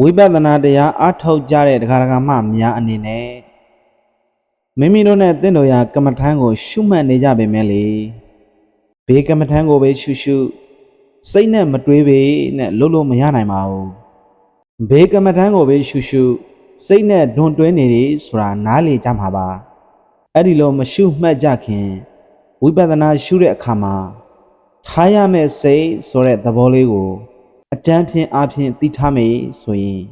ဝိပဿနာတရားအားထုတ်ကြတဲ့ဒကာဒကာမများအနေနဲ့မိမိတို့နဲ့တင့်တော်ရာကမ္မထမ်းကို ရှုမှတ်နေကြပေမဲ့လေဘေးကမ္မထမ်းကိုပဲရှုရှုစိတ်နဲ့မတွေးပေနဲ့လုံးလို့မရနိုင်ပါဘူးဘေးကမ္မထမ်းကိုပဲရှုရှုစိတ်နဲ့ဒွန်တွဲနေတယ်ဆိုတာနားလေကြမှာပါအဲ့ဒီလိုမရှုမှတ်ကြခင်ဝိပဿနာရှုတဲ့အခါမှာထားရမယ့်စိတ်ဆိုတဲ့သဘောလေးကို အကြမ်းဖြင့်အားဖြင့်သိထားမယ်ဆိုရင်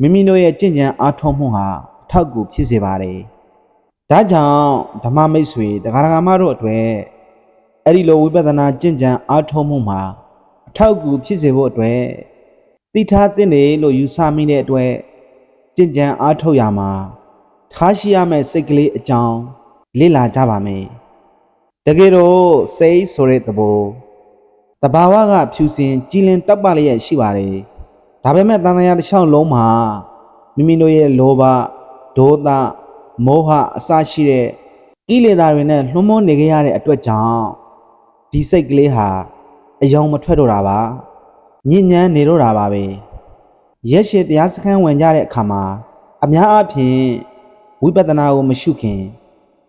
မိမိတို့ရဲ့ကြင်ကြံအားထုတ်မှုဟာအထောက်အကူဖြစ်စေပါတယ်။ဒါကြောင့်ဓမ္မမိတ်ဆွေတရားဓမ္မတို့အတွက်အဲ့ဒီလိုဝိပဿနာကြင်ကြံအားထုတ်မှုမှာအထောက်အကူဖြစ်စေဖို့အတွက်သိထားသင့်တယ်လို့ယူဆမိတဲ့အတွက်ကြင်ကြံအားထုတ်ရမှာထားရှိရမယ့်စိတ်ကလေးအကြောင်းလေ့လာကြပါမယ်။တကယ်တော့စိတ်ဆိုတဲ့သဘော တဘာဝကဖြူစင်ကြည်လင်တောက်ပလျက်ရှိပါတယ်။ဒါပေမဲ့တန်တရားတစ်ချောင်းလုံးမှာမိမိတို့ရဲ့လောဘဒေါသမောဟအစရှိတဲ့ကိလေသာတွေနဲ့လွှမ်းမိုးနေကြရတဲ့အတွက်ကြောင့်ဒီစိတ်ကလေးဟာအယောင်မထွက်တော့တာပါ။ညဉ့်ညမ်းနေတော့တာပါပဲ။ရက်ရှည်တရားစခန်းဝင်ကြတဲ့အခါမှာအများအားဖြင့်ဝိပဿနာကိုမရှုခင်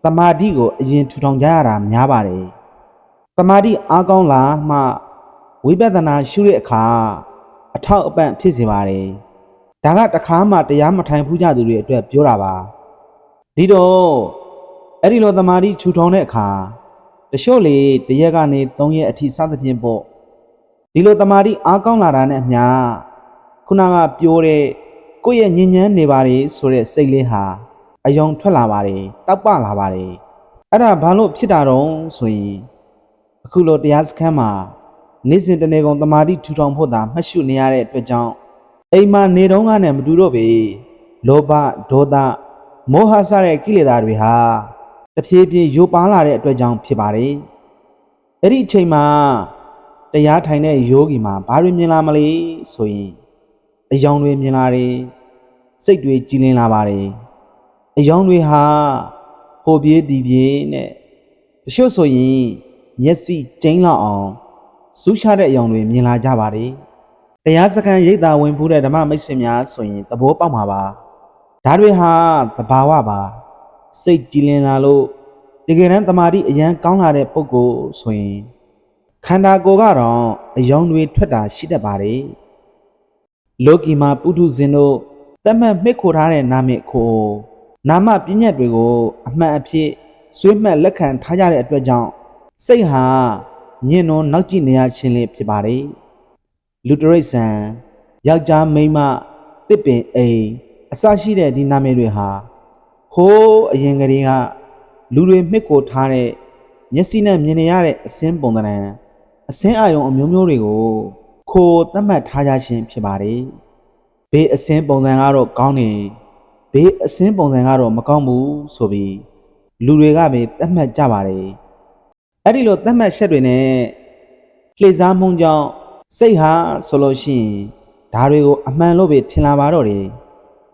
တမာတိကိုအရင်ထူထောင်ကြရတာများပါတယ်။ တမာတိအားကောင်းလာမှဝိပဿနာရှုတဲ့အခါအထောက်အပံ့ဖြစ်စေပါတယ်။ဒါကတခါမှတရားမထိုင်ဖူးကြသူတွေအတွက်ပြောတာပါ။ဒီတော့အဲ့ဒီလိုတမာတိခြူထောင်တဲ့အခါတချို့လေတရက်ကနေ3ရက်အထိစသဖြင့်ပေါ့ဒီလိုတမာတိအားကောင်းလာတာနဲ့အမျှခုနကပြောတဲ့ကိုယ့်ရဲ့ညဉ့်ညမ်းနေပါလေဆိုတဲ့စိတ်လေးဟာအယုံထွက်လာပါတယ်တောက်ပလာပါတယ်အဲ့ဒါဘာလို့ဖြစ်တာတော့ဆိုရင် အခုလိုတရားစခန်းမှာနေ့စဉ်တနေ့ကုန်တမာတိထူထောင်ဖို့သာမှတ်ရှုနေရတဲ့အတွက်ကြောင့်အိမ်မှာနေတော့ကနဲ့မတူတော့ပေလောဘဒေါသမောဟစတဲ့ကိလေသာတွေဟာတဖြည်းဖြည်းယိုပါလာတဲ့အတွက်ကြောင့်ဖြစ်ပါတယ်အဲ့ဒီအချိန်မှာတရားထိုင်တဲ့ယောဂီမှာဘာတွေမြင်လာမလဲဆိုရင်အယောင်တွေမြင်လာတယ်စိတ်တွေကြည်လင်လာပါတယ်အယောင်တွေဟာဟိုပြေးဒီပြေးနဲ့တချို့ဆိုရင် မျက်စိကျိန်းလောက်အောင်စူးချတဲ့အယောင်တွေမြင်လာကြပါတယ်။တရားစခန်းရိပ်သာဝင်ဖူးတဲ့ဓမ္မမိတ်ဆွေများဆိုရင်သဘောပေါက်မှာပါ။ဒါတွေဟာသဘာဝပါ။စိတ်ကြည်လင်လာလို့တကယ်တမ်းတမာတိအရန်ကောင်းလာတဲ့ပုဂ္ဂိုလ်ဆိုရင်ခန္ဓာကိုယ်ကတော့အယောင်တွေထွက်တာရှိတတ်ပါတယ်။လောကီမှာပုထုဇဉ်တို့တတ်မှတ်မှစ်ခိုထားတဲ့နာမည်ခိုနာမပညာတွေကို အမှန်အဖြစ်ဆွေးမှတ်လက်ခံထားကြတဲ့အတွက်ကြောင့် စိတ်ဟာညင်တော့နောက်ကြည့်နေရခြင်းလေးဖြစ်ပါတယ်လူတရိษံယောက်ျားမိန်းမတစ်ပင်အိမ်အစရှိတဲ့ဒီနာမည်တွေဟာဟိုးအရင်ကတည်းကလူတွေမှစ်ကိုထားတဲ့မျက်စိနဲ့မြင်နေရတဲ့အစင်းပုံသဏ္ဍာန်အစင်းအာရုံအမျိုးမျိုးတွေကိုခိုသတ်မှတ်ထားကြခြင်းဖြစ်ပါတယ်ဘေးအစင်းပုံစံကတော့ကောင်းတယ်ဘေးအစင်းပုံစံကတော့မကောင်းဘူးဆိုပြီးလူတွေကပဲသတ်မှတ်ကြပါတယ် အဲ့ဒီလိုသတ်မှတ်ချက်တွေနဲ့လှည့်စားမှုကြောင့်စိတ်ဟာဆိုလို့ရှိရင်ဒါတွေကိုအမှန်လို့ပဲထင်လာပါတော့တယ်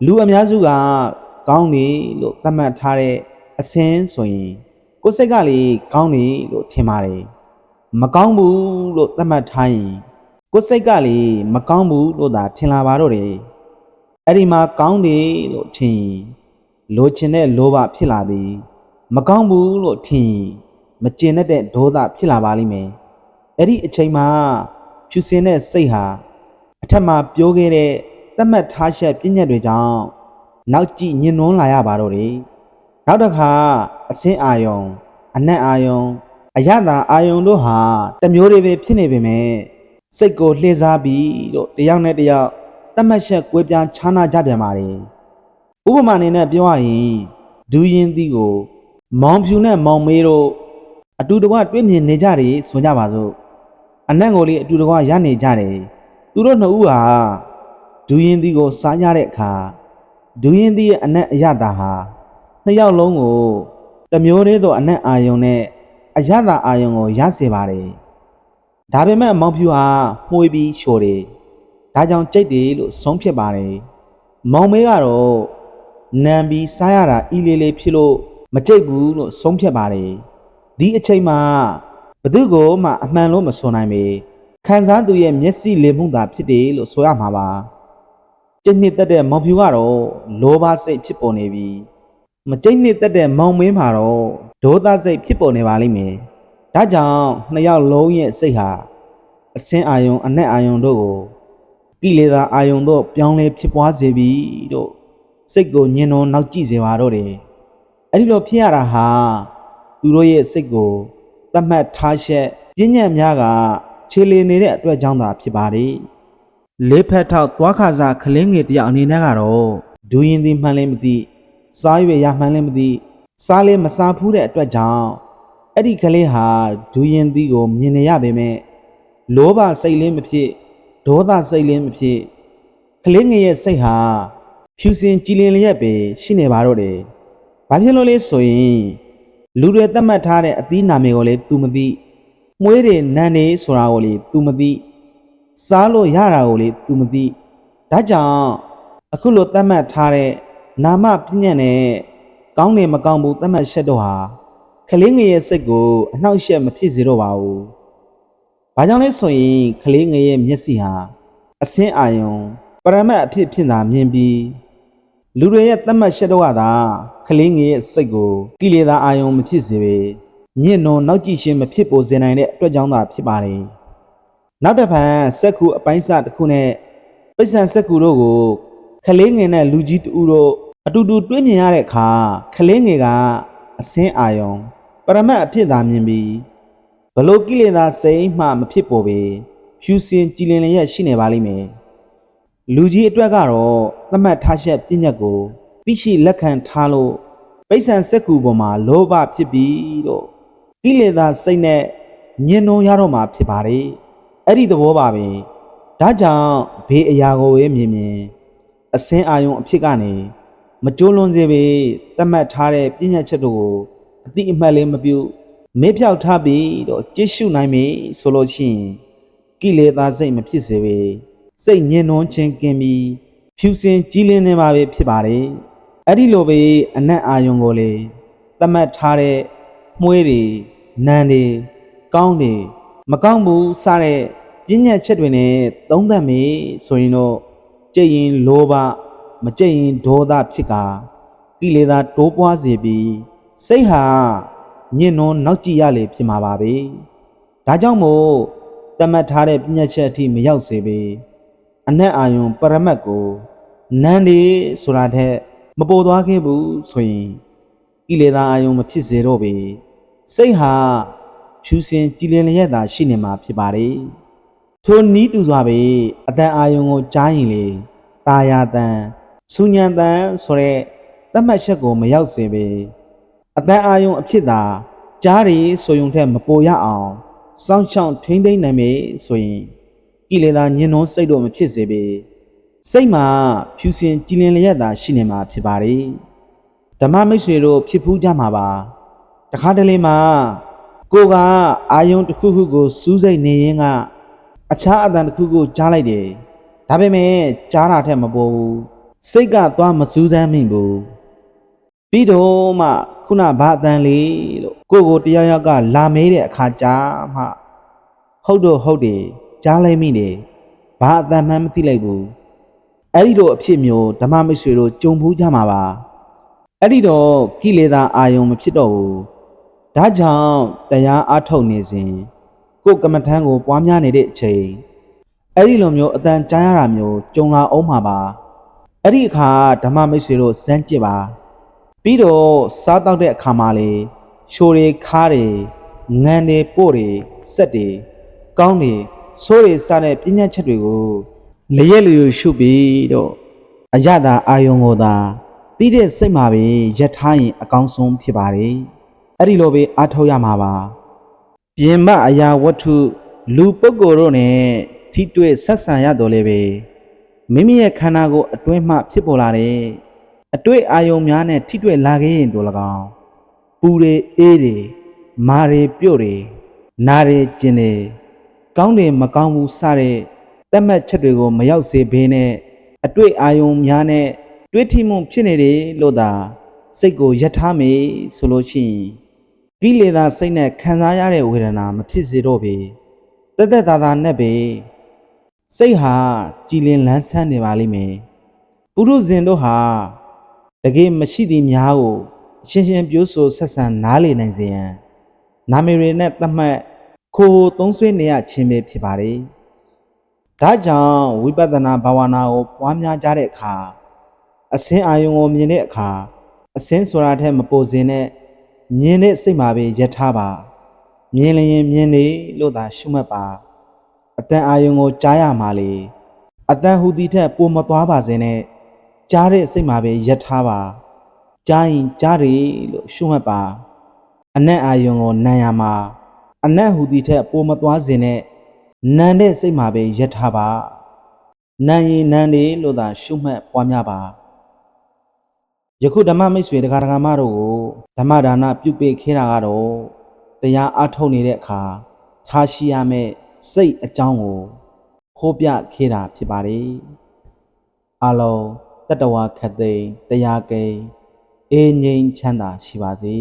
လူအများစုကကောင်းတယ်လို့သတ်မှတ်ထားတဲ့အစင်းဆိုရင်ကိုယ်စိတ်ကလေကောင်းတယ်လို့ထင်ပါတယ်မကောင်းဘူးလို့သတ်မှတ်ထားရင်ကိုယ်စိတ်ကလေမကောင်းဘူးလို့သာထင်လာပါတော့တယ်အဲ့ဒီမှာကောင်းတယ်လို့ထင်ရင်လိုချင်တဲ့လောဘဖြစ်လာပြီးမကောင်းဘူးလို့ထင်ရင် မကျင်တတ်တဲ့ဒေါသဖြစ်လာပါလိမ့်မယ်။အဲ့ဒီအချိန်မှာဖြူစင်တဲ့စိတ်ဟာအထက်မှာပြောခဲ့တဲ့သတ်မှတ်ထားချက်ပြည့်ညတ်တွေကြောင့်နောက်ကြည့်ညင်နွန်းလာရပါတော့တယ်။နောက်တစ်ခါအစင်းအာယုံ အနက်အာယုံအယတာအာယုံတို့ဟာတစ်မျိုးတွေပဲဖြစ်နေပေမဲ့စိတ်ကိုလှည့်စားပြီးတော့တယောက်နဲ့တယောက်သတ်မှတ်ချက်ကွဲပြားခြားနာကြပြန်ပါလေ။ဥပမာအနေနဲ့ပြောရရင်ဒူးရင်သီးကိုမောင်ဖြူနဲ့မောင်မေးတို့ အတူတကွတွေ့မြင်နေကြတယ်ဆိုကြပါစို့အနံ့ကိုလေးအတူတကွရနေကြတယ်သူတို့နှစ်ဦးဟာဒူရင်သီးကိုစားကြတဲ့အခါဒူရင်သီးရဲ့အနက်အရတာဟာနှစ်ယောက်လုံးကိုတစ်မျိုးတည်းသောအနက်အာယုံနဲ့အရတာအာယုံကိုရစေပါတယ်ဒါပေမဲ့မောင်ဖြူဟာမှုေးပြီးရှို့တယ်ဒါကြောင့်ကြိတ်တယ်လို့ဆုံးဖြတ်ပါတယ်မောင်မေးကတော့နံပြီးစားရတာအီလေးလေးဖြစ်လို့မကြိတ်ဘူးလို့ဆုံးဖြတ်ပါတယ် ဒီအချိန်မှာဘသူကိုမှအမှန်လို့မဆိုနိုင်ပေခံစားသူရဲ့မျက်စိလေမှုသာဖြစ်တယ်လို့ဆိုရမှာပါကျိတ်နှစ်သက်တဲ့မောင်ဖြူကတော့လောဘစိတ်ဖြစ်ပေါ်နေပြီမကျိတ်နှစ်သက်တဲ့မောင်မင်းမှာတော့ဒေါသစိတ်ဖြစ်ပေါ်နေပါလိမ့်မယ်ဒါကြောင့်နှစ်ယောက်လုံးရဲ့စိတ်ဟာအစင်းအာယုံအနက်အာယုံတို့ကိုကိလေသာအာယုံတို့ပြောင်းလဲဖြစ်ပွားစေပြီတို့စိတ်ကိုညှင်းနှောနောက်ကြည့်စေပါတော့တယ်အဲ့ဒီလိုဖြစ်ရတာဟာ သူတို့ရဲ့စိတ်ကိုသတ်မှတ်ထားချက်ပြဉ္ညတ်များကခြေလည်နေတဲ့အတွက်ကြောင့်သာဖြစ်ပါတယ်လေးဖက်ထောက်သွားခါစားခလင်းငယ်တယောက်အနေနဲ့ကတော့ဒူရင်သည်မှန်လည်းမသိစားရွေရမှန်လည်းမသိစားလည်းမစားဘူးတဲ့အတွက်ကြောင့်အဲ့ဒီကလေးဟာဒူရင်သည်ကိုမြင်နေရပေမဲ့လောဘစိတ်လေးမဖြစ်ဒေါသစိတ်လေးမဖြစ်ကလေးငယ်ရဲ့စိတ်ဟာဖြူစင်ကြည်လင်လျက်ပဲရှိနေပါတော့တယ်။ဘာဖြစ်လို့လဲဆိုရင် လူတွေသတ်မှတ်ထားတဲ့အသီးနာမည်ကိုလည်းသူမသိမွှေးတွေနန်းနေဆိုတာကိုလည်းသူမသိစားလို့ရတာကိုလည်းသူမသိဒါကြောင့်အခုလိုသတ်မှတ်ထားတဲ့နာမပညာနဲ့ကောင်းတယ်မကောင်းဘူးသတ်မှတ်ချက်တော့ဟာကလေးငယ်ရဲ့စိတ်ကိုအနှောက်အယှက်မဖြစ်စေတော့ပါဘူး။ဘာကြောင့်လဲဆိုရင်ကလေးငယ်ရဲ့မျက်စိဟာအစင်းအာယုံပရမတ်အဖြစ်ဖြစ်တာမြင်ပြီး လူတွေရဲ့သတ်မှတ်ချက်တော့ကသာကလေးငယ်ရဲ့စိတ်ကိုကိလေသာအာယုံမဖြစ်စေပဲညင့်နှုံနောက်ကြည့်ခြင်းမဖြစ်ပေါ်စေနိုင်တဲ့အတွက်ကြောင့်သာဖြစ်ပါတယ်။နောက်တစ်ဖန်စက်ကူအပိုင်းစတစ်ခုနဲ့ပိဿံစက်ကူတို့ကိုကလေးငယ်နဲ့လူကြီးတူတို့အတူတူတွေ့မြင်ရတဲ့အခါကလေးငယ်ကအစင်းအာယုံပရမတ်အဖြစ်သာမြင်ပြီးဘလို့ကိလေသာစိတ်မှမဖြစ်ပေါ်ပေဖြူစင်ကြည်လင်လျက်ရှိနေပါလိမ့်မယ်။ လူကြီးအတွက်ကတော့သတ်မှတ်ထားချက်ပြည့်ညတ်ကိုသိရှိလက်ခံထားလို့ပိဿံစက်ကူပေါ်မှာလောဘဖြစ်ပြီးတော့ကိလေသာစိတ်နဲ့ညှဉ်းနှုံးရတော့မှာဖြစ်ပါတယ်။အဲ့ဒီသဘောပါပဲ။ဒါကြောင့်ဘေးအရာကိုပဲမြင်မြင်အစင်းအာယုံအဖြစ်ကနေမကြိုးလွန်စေပေသတ်မှတ်ထားတဲ့ပြည့်ညတ်ချက်တို့ကိုအတိအမှတ်လေးမပြုမေ့ဖြောက်ထားပြီးတော့ကြည့်ရှုနိုင်ပြီဆိုလို့ရှိရင်ကိလေသာစိတ်မဖြစ်စေပေ စိတ်ညှဉ်းနှွမ်းခြင်းကင်းပြီးဖြူစင်ကြည်လင်းနေပါပဲဖြစ်ပါတယ်အဲ့ဒီလိုပဲအနက်အာယုံကိုလေသတ်မှတ်ထားတဲ့မှုေးတွေနန်းတွေကောင်းတွေမကောင်းဘူးစတဲ့ပြဉ္ညာချက်တွေနဲ့သုံးသပ်မေဆိုရင်တော့ကြည်ရင်လောဘမကြည်ရင်ဒေါသဖြစ်ကာကိလေသာတိုးပွားစေပြီးစိတ်ဟာညှဉ်းနှွမ်းနောက်ကြည့်ရလေဖြစ်မှာပါပဲဒါကြောင့်မို့တတ်မှတ်ထားတဲ့ပြဉ္ညာချက်အထိမရောက်စေပေ အနက်အာယုံပရမတ်ကိုနန်းဒီဆိုတာထက်မပေါ်သွားခဲ့ဘူးဆိုရင်ကိလေသာအာယုံမဖြစ်စေတော့ပေစိတ်ဟာဖြူစင်ကြည်လင်လျက်သာရှိနေမှာဖြစ်ပါတယ်ထိုနီးတူစွာပဲအတန်အာယုံကိုကြားရင်လေตาယာတန်စူညံတန်ဆိုတဲ့သတ်မှတ်ချက်ကိုမရောက်စေပေအတန်အာယုံအဖြစ်သာကြားရည်ဆိုယုံထက်မပေါ်ရအောင်စောင့်ရှောက်ထိမ့်သိမ့်နိုင်မေဆိုရင် ကိလေသာညှဉ်းနှွမ်းစိတ်တို့မဖြစ်စေပေစိတ်မှာဖြူစင်ကြည်လင်လျက်သာရှိနေမှာဖြစ်ပါတယ်ဓမ္မမိတ်ဆွေတို့ဖြစ်ဖူးကြမှာပါတခါတလေမှာကိုကအာယုံတစ်ခုခုကိုစူးစိတ်နေရင်ကအခြားအတန်တစ်ခုခုကြားလိုက်တယ်ဒါပေမဲ့ကြားတာထက်မပေါ်ဘူးစိတ်ကသွားမစူးစမ်းမိဘူးပြီးတော့မှခုနဘာအတန်လေးလို့ကိုကိုတယောက်ယောက်ကလာမေးတဲ့အခါကြားမှဟုတ်တော့ဟုတ်တယ် ကြားလိုက်မိတယ်ဘာအတန်မှန်းမသိလိုက်ဘူးအဲ့ဒီတော့အဖြစ်မျိုးဓမ္မမိတ်ဆွေတို့ကြုံဘူးကြမှာပါအဲ့ဒီတော့ကိလေသာအာယုံမဖြစ်တော့ဘူးဒါကြောင့်တရားအထုတ်နေစဉ်ကိုယ်ကမ္မထမ်းကိုပွားများနေတဲ့အချိန်အဲ့ဒီလိုမျိုးအတန်ကြားရတာမျိုးကြုံလာအောင်မှာပါအဲ့ဒီအခါဓမ္မမိတ်ဆွေတို့စမ်းကြည့်ပါပြီးတော့စားတောက်တဲ့အခါမှာလေရှိုးတွေခါးတွေငံတွေပို့တွေစက်တွေကောင်းတွေ ဆိုးတွေစတဲ့ပြဉ္ညာချက်တွေကိုလရက်လျူရှုပြီးတော့အရသာအာယုံကိုသာတိတဲ့စိတ်မှာပဲယက်ထားရင်အကောင်းဆုံးဖြစ်ပါတယ်အဲ့ဒီလိုပဲအားထုတ်ရမှာပါပြင်မအရာဝတ္ထုလူပုဂ္ဂိုလ်တို့နဲ့ထိတွေ့ဆက်ဆံရတော်လဲပဲမိမိရဲ့ခန္ဓာကိုယ်အတွင်းမှဖြစ်ပေါ်လာတဲ့အတွေ့အာယုံများနဲ့ထိတွေ့လာခဲ့ရင်တို့၎င်းပူတွေအေးတွေမာတွေပြုတ်တွေနာတွေကျင်တွေ ကောင်းတယ်မကောင်းဘူးစတဲ့တတ်မှတ်ချက်တွေကိုမရောက်စေဘဲနဲ့အတွေ့အာယုံများနဲ့တွေးထိမှုဖြစ်နေတယ်လို့သာစိတ်ကိုယက်ထားမေဆိုလို့ရှိရင်ကိလေသာစိတ်နဲ့ခံစားရတဲ့ဝေဒနာမဖြစ်စေတော့ပေတက်တက်သားသားနဲ့ပဲစိတ်ဟာကြည်လင်လန်းဆန်းနေပါလိမ့်မယ်ပုရုဇဉ်တို့ဟာတကယ်မရှိသည်များကိုအရှင်းရှင်းပြောဆိုဆက်ဆံနားလေနိုင်စေရန်နာမည်တွေနဲ့သတ်မှတ် ခိုးသုံးဆွဲနေရခြင်းပဲဖြစ်ပါတယ်။ဒါကြောင့်ဝိပဿနာဘာဝနာကိုပွားများကြတဲ့အခါအစင်းအာယုံကိုမြင်တဲ့အခါအစင်းဆိုတာထက်မပိုစင်နဲ့မြင်တဲ့စိတ်မှာပဲယက်ထားပါမြင်လျင်မြင်နေလို့သာရှုမှတ်ပါအတန်အာယုံကိုကြားရမှာလေအတန်ဟူသည်ထက်ပိုမသွားပါစေနဲ့ကြားတဲ့စိတ်မှာပဲယက်ထားပါကြားရင်ကြားတယ်လို့ရှုမှတ်ပါအနက်အာယုံကိုနံရမှာ အနက်ဟူသည်ထက်ပိုမသွားစေနဲ့နံတဲ့စိတ်မှာပဲယက်ထားပါနံရင်နံတယ်လို့သာရှုမှတ်ပွားများပါယခုဓမ္မမိတ်ဆွေတရားဓမ္မတို့ကိုဓမ္မဒါနပြုပေးခဲ့တာကတော့တရားအားထုတ်နေတဲ့အခါထားရှိရမယ့်စိတ်အကြောင်းကိုဟောပြခဲ့တာဖြစ်ပါတယ်အလုံးတတ္တဝါခတ်သိမ်းတရားကိန်းအေးငြိမ်းချမ်းသာရှိပါစေ